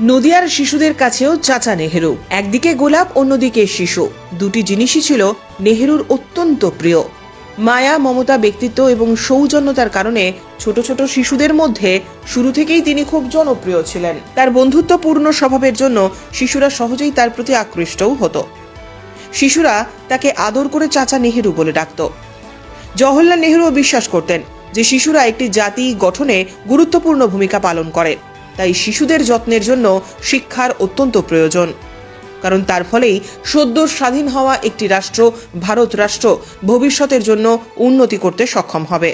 নদিয়ার শিশুদের কাছেও চাচা নেহেরু। একদিকে গোলাপ, অন্যদিকে শিশু। দুটি জিনিসই ছিল নেহেরুর অত্যন্ত প্রিয়। মায়া, মমতা ব্যক্তিত্ব এবং সৌজন্যতার কারণে ছোট ছোট শিশুদের মধ্যে শুরু থেকেই তিনি খুব জনপ্রিয় ছিলেন। তার বন্ধুত্বপূর্ণ স্বভাবের জন্য শিশুরা সহজেই তার প্রতি আকৃষ্টও হতো। শিশুরা তাকে আদর করে চাচা নেহেরু বলে ডাকত। জওহরলাল নেহেরুও বিশ্বাস করতেন যে শিশুরা একটি জাতি গঠনে গুরুত্বপূর্ণ ভূমিকা পালন করে। তাই শিশুদের যত্নের জন্য শিক্ষার অত্যন্ত প্রয়োজন। কারণ তার ফলেই সদ্য স্বাধীন হওয়া একটি রাষ্ট্র, ভারত রাষ্ট্র, ভবিষ্যতের জন্য উন্নতি করতে সক্ষম হবে।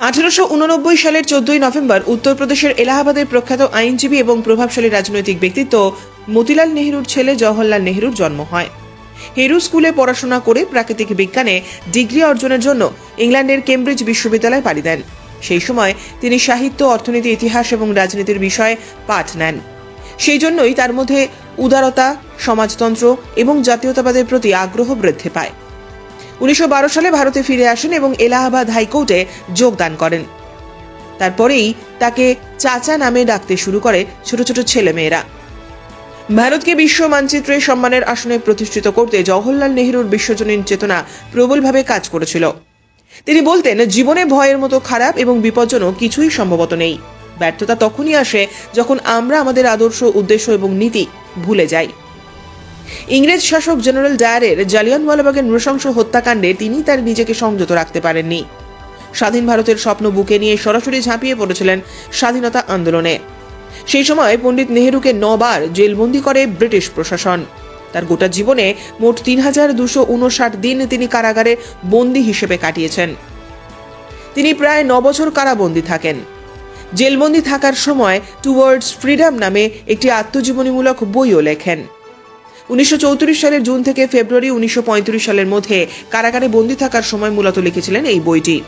আঠারোশো উননব্বই সালের চোদ্দই নভেম্বর উত্তরপ্রদেশের এলাহাবাদের প্রখ্যাত আইনজীবী এবং প্রভাবশালী রাজনৈতিক ব্যক্তিত্ব মতিলাল নেহরুর ছেলে জওহরলাল নেহরুর জন্ম হয়। হেরু স্কুলে পড়াশোনা করে প্রাকৃতিক বিজ্ঞানে ডিগ্রি অর্জনের জন্য ইংল্যান্ডের কেমব্রিজ বিশ্ববিদ্যালয়ে পাড়ি দেন। সেই সময় তিনি সাহিত্য, অর্থনীতি, ইতিহাস এবং রাজনীতির বিষয়ে পাঠ নেন। সেই জন্যই তার মধ্যে উদারতা, সমাজতন্ত্র এবং জাতীয়তাবাদের প্রতি আগ্রহ বৃদ্ধি পায়। উনিশশো বারো সালে ভারতে ফিরে আসেন এবং এলাহাবাদ হাইকোর্টে যোগদান করেন। তারপরেই তাকে চাচা নামে ডাকতে শুরু করে ছোট ছোট ছেলেমেয়েরা। ভারতকে বিশ্ব মানচিত্রে সম্মানের আসনে প্রতিষ্ঠিত করতে জওহরলাল নেহরুর বিশ্বজনীন চেতনা প্রবলভাবে কাজ করেছিল। তিনি বলতেন, জীবনে ভয়ের মতো খারাপ এবং বিপজ্জনক কিছুই সম্ভবত নেই। ব্যর্থতা তখনই আসে যখন আমরা আমাদের আদর্শ, উদ্দেশ্য এবং নীতি ভুলে যাই। ইংরেজ শাসক জেনারেল ডায়ারের জালিয়ানওয়ালাবাগের নৃশংস হত্যাকাণ্ডে তিনি তার নিজেকে সংযত রাখতে পারেননি। স্বাধীন ভারতের স্বপ্ন বুকে নিয়ে সরাসরি ঝাঁপিয়ে পড়েছিলেন স্বাধীনতা আন্দোলনে। সেই সময় পণ্ডিত নেহেরুকে নবার জেলবন্দি করে ব্রিটিশ প্রশাসন। তার গোটা জীবনে মোট তিন হাজার দুশো উনষাট দিন তিনি কারাগারে বন্দী হিসেবে কাটিয়েছেন। তিনি প্রায় ন বছর কারাবন্দী থাকেন। জেলবন্দি থাকার সময় টুয়ার্ডস ফ্রিডম নামে একটি আত্মজীবনীমূলক বইও লেখেন। উনিশশো চৌত্রিশ সালের জুন থেকে ফেব্রুয়ারি উনিশশো পঁয়ত্রিশ সালের মধ্যে কারাগারে বন্দী থাকার সময় মূলত লিখেছিলেন এই বইটি।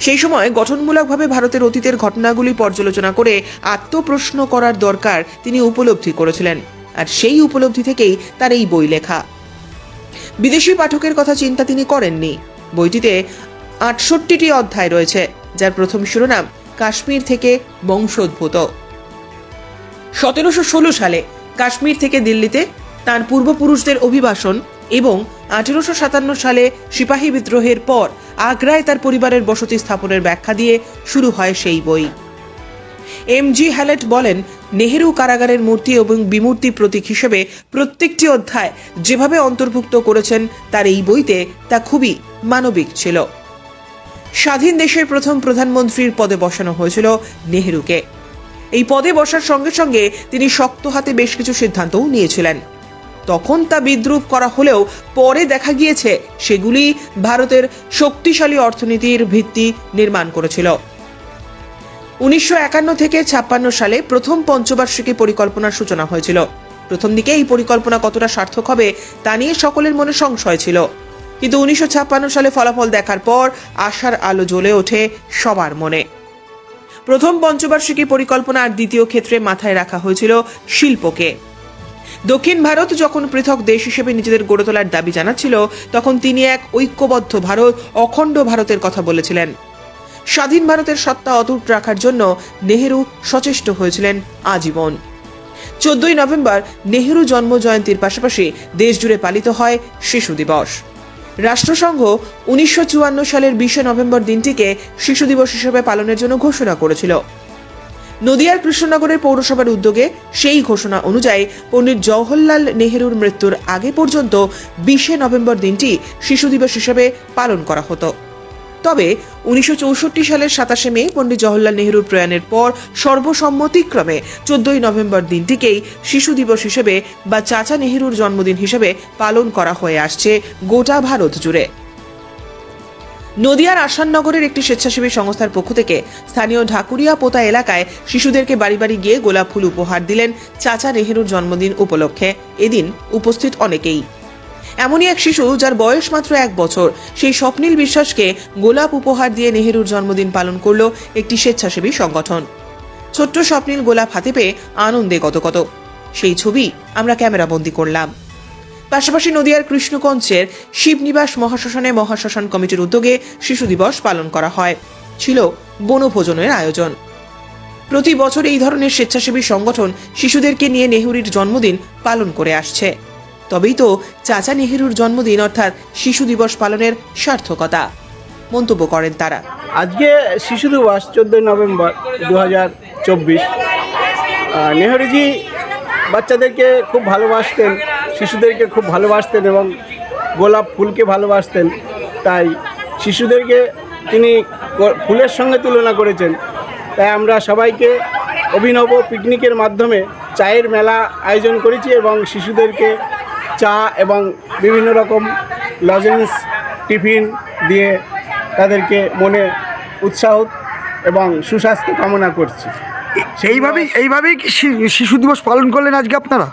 সেই সময় গঠনমূলকভাবে ভারতের অতীতের ঘটনাগুলি পর্যালোচনা করে আত্মপ্রশ্ন করার দরকার তিনি উপলব্ধি করেছিলেন। আর সেই উপলব্ধি থেকেই তার এই বই লেখা। বিদেশি পাঠকের কথা চিন্তা তিনি করেননি। বইটিতে আটষট্টিটি অধ্যায় রয়েছে, যার প্রথম শিরোনাম কাশ্মীর থেকে বংশোদ্ভূত। সতেরোশো ষোলো সালে কাশ্মীর থেকে দিল্লিতে তার পূর্বপুরুষদের অভিবাসন এবং আঠেরোশো সাতান্ন সালে সিপাহী বিদ্রোহের পর আগ্রায় তার পরিবারের বসতি স্থাপনের ব্যাখ্যা দিয়ে শুরু হয় সেই বই। এম জি হ্যালেট বলেন, নেহেরু কারাগারের মূর্তি এবং বিমূর্তি প্রতীক হিসেবে প্রত্যেকটি অধ্যায় যেভাবে অন্তর্ভুক্ত করেছেন, তার এই বইতে তা খুবই মানবিক ছিল। স্বাধীন দেশের প্রথম প্রধানমন্ত্রীর পদে বসানো হয়েছিল নেহেরুকে। এই পদে বসার সঙ্গে সঙ্গে তিনি শক্ত হাতে বেশ কিছু সিদ্ধান্তও নিয়েছিলেন। তখন তা বিদ্রুপ করা হলেও পরে দেখা গিয়েছে, সেগুলি ভারতের শক্তিশালী অর্থনীতির ভিত্তি নির্মাণ করেছিল। উনিশশো একান্ন থেকে ছাপ্পান্ন সালে প্রথম পঞ্চবার্ষিকী পরিকল্পনার সূচনা হয়েছিল। প্রথম দিকে এই পরিকল্পনা কতটা সার্থক হবে, তা নিয়ে সকলের মনে সংশয় ছিল। কিন্তু উনিশশো ছাপ্পান্ন সালে ফলাফল দেখার পর আশার আলো জ্বলে ওঠে সবার মনে। প্রথম পঞ্চবার্ষিকী পরিকল্পনার দ্বিতীয় ক্ষেত্রে মাথায় রাখা হয়েছিল শিল্পকে। দক্ষিণ ভারত যখন পৃথক দেশ হিসেবে নিজেদের গড়ে তোলার দাবি জানাচ্ছিল, তখন তিনি এক ঐক্যবদ্ধ ভারত, অখণ্ড ভারতের কথা বলেছিলেন। স্বাধীন ভারতের সত্তা অটুট রাখার জন্য নেহেরু সচেষ্ট হয়েছিলেন আজীবন। চোদ্দই নভেম্বর নেহেরু জন্ম জয়ন্তীর পাশাপাশি দেশজুড়ে পালিত হয় শিশু দিবস। রাষ্ট্রসংঘ উনিশশো চুয়ান্ন সালের বিশে নভেম্বর দিনটিকে শিশু দিবস হিসেবে পালনের জন্য ঘোষণা করেছিল। নদিয়ার কৃষ্ণনগরের পৌরসভার উদ্যোগে সেই ঘোষণা অনুযায়ী পণ্ডিত জওহরলাল নেহেরুর মৃত্যুর আগে পর্যন্ত বিশে নভেম্বর দিনটি শিশু দিবস হিসেবে পালন করা হতো। তবে উনিশশো চৌষট্টি সালের সাতাশে মে পণ্ডিত জওহরলাল নেহেরুর প্রয়াণের পর সর্বসম্মতিক্রমে চোদ্দই নভেম্বর দিনটিকেই শিশু দিবস হিসেবে বা চাচা নেহরুর জন্মদিন হিসেবে পালন করা হয়ে আসছে গোটা ভারত জুড়ে। নদিয়ার আসাননগরের একটি স্বেচ্ছাসেবী সংস্থার পক্ষ থেকে স্থানীয় ঢাকুরিয়া পোতা এলাকায় শিশুদেরকে বাড়ি বাড়ি গিয়ে গোলাপ ফুল উপহার দিলেন চাচা নেহেরুর জন্মদিন উপলক্ষে। এদিন উপস্থিত অনেকেই। এমনই এক শিশু যার বয়স মাত্র এক বছর। সেই স্বপ্নীল বিশ্বাসকে গোলাপ উপহার দিয়ে নেহেরুর জন্মদিন পালন করল একটি স্বেচ্ছাসেবী সংগঠন। ছোট্ট স্বপ্নীল গোলাপ হাতে পেয়ে আনন্দে কত সেই ছবি আমরা ক্যামেরা বন্দি করলাম। পাশাপাশি নদিয়ার কৃষ্ণগঞ্জের শিবনিবাস মহাশ্মশানে মহাশ্মশান কমিটির উদ্যোগে শিশু দিবস পালন করা হয়। ছিল বনভোজনের আয়োজন। প্রতি বছর এই ধরনের স্বেচ্ছাসেবী সংগঠন শিশুদেরকে নিয়ে নেহরুর জন্মদিন পালন করে আসছে। তবেই তো চাচা নেহেরুর জন্মদিন অর্থাৎ শিশু দিবস পালনের সার্থকতা। মন্তব্য করেন তারা। আজকে শিশু দিবস, চোদ্দোই নভেম্বর দু হাজার চব্বিশ নেহরুজি বাচ্চাদেরকে খুব ভালোবাসতেন, শিশুদেরকে খুব ভালোবাসতেন এবং গোলাপ ফুলকে ভালোবাসতেন। তাই শিশুদেরকে তিনি ফুলের সঙ্গে তুলনা করেছেন। তাই আমরা সবাইকে অভিনব পিকনিকের মাধ্যমে চায়ের মেলা আয়োজন করেছি এবং শিশুদেরকে চা এবং বিভিন্ন রকম লজেন্স টিফিন দিয়ে তাদেরকে মনে উৎসাহ এবং সুস্বাস্থ্য কামনা করছি। সেইভাবেই এইভাবেই কি শি- শিশু দিবস পালন করলেন আজকে আপনারা?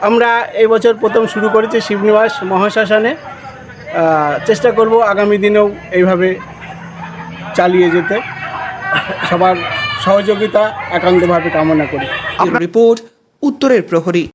আমরা এই বছর প্রথম শুরু করেছি শিবনিবাস মহাশ্মশানে। আহ, চেষ্টা করব আগামী দিনেও এইভাবে চালিয়ে যেতে। সবার সহযোগিতা একান্তভাবে কামনা করি। রিপোর্ট উত্তরের প্রহরী।